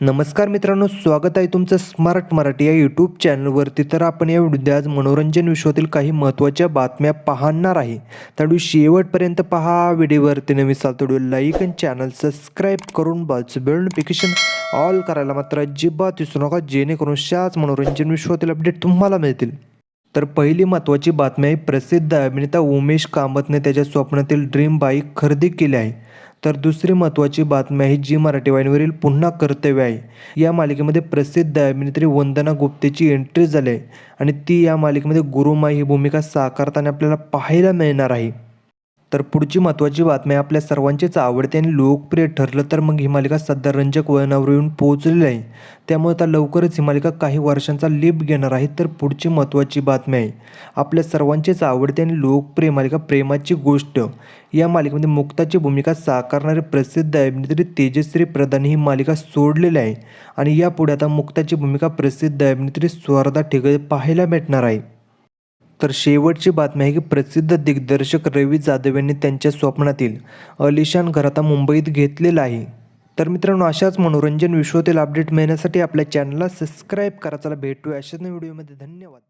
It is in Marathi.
नमस्कार मित्रांनो स्वागत आहे तुमचं स्मार्ट मराठी या यूट्यूब चॅनलवरती तर आपण या व्हिडिओ आज मनोरंजन विश्वातील काही महत्त्वाच्या बातम्या पाहणार आहे. त्यामुळे शेवटपर्यंत पहा. व्हिडिओवरती नवीन चालतो व्हिडिओ लाईक आणि चॅनल सबस्क्राईब करून बाजू बेल नोटिफिकेशन ऑल करायला मात्र अजिबात विसरू नका. जेणेकरून शाच मनोरंजन विश्वातील अपडेट तुम्हाला मिळतील. तर पहिली महत्त्वाची बातमी आहे प्रसिद्ध अभिनेता उमेश कामतने त्याच्या स्वप्नातील ड्रीम बाईक खरेदी केली आहे. तर दुसरी महत्त्वाची बातमी आहे जी मराठी वाहिनीवरील पुन्हा कर्तव्य आहे. या मालिकेमध्ये प्रसिद्ध अभिनेत्री वंदना गुप्तेची एंट्री झाली आहे. आणि ती या मालिकेमध्ये गुरुमाई ही भूमिका साकारताना आपल्याला पाहायला मिळणार आहे. तर पुढची महत्त्वाची बातमी आहे आपल्या सर्वांचीच आवडते आणि लोकप्रिय ठरलं तर मग ही मालिका सध्या रंजक वळणावर येऊन पोहोचलेली आहे. त्यामुळे आता लवकरच ही मालिका काही वर्षांचा लिप घेणार आहे तर पुढची महत्त्वाची बातमी आहे. आपल्या सर्वांचीच आवडते आणि लोकप्रिय मालिका प्रेमाची गोष्ट. या मालिकेमध्ये मुक्ताची भूमिका साकारणारी प्रसिद्ध अभिनेत्री तेजश्री प्रधान ही मालिका सोडलेली आहे. आणि यापुढे आता मुक्ताची भूमिका प्रसिद्ध अभिनेत्री स्वर्धा ठिगळे पाहायला भेटणार आहे. तर शेवटची बातमी आहे की प्रसिद्ध दिग्दर्शक रवी जाधव यांनी त्यांच्या स्वप्नातील अलिशान घर आता मुंबईत घेतलेलं आहे. तर मित्रांनो अशाच मनोरंजन विश्वातील अपडेट मिळण्यासाठी आपल्या चॅनलला सबस्क्राईब करा. चला भेटूया अशाच व्हिडिओमध्ये धन्यवाद.